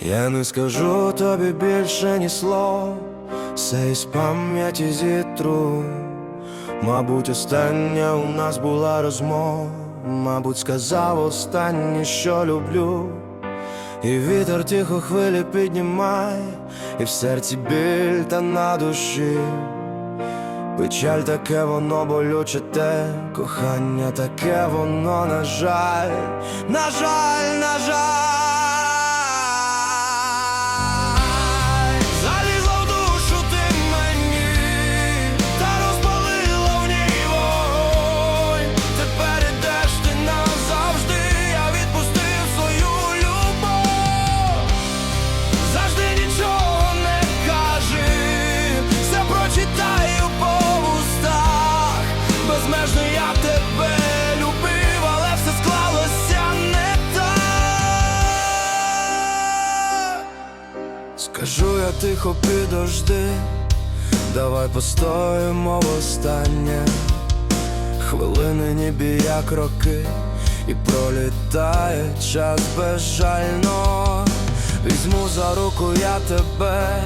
Я не скажу тобі більше ні слов, все із пам'яті зітру. Мабуть, остання у нас була розмова, мабуть, сказав останнє, що люблю. І вітер тихо хвилі піднімає, і в серці біль та на душі. Печаль таке воно болюче те, кохання таке воно, на жаль, на жаль, на жаль. Скажу я тихо підожди, давай постоїмо востаннє. Хвилини ніби як роки, і пролітає час безжально. Візьму за руку я тебе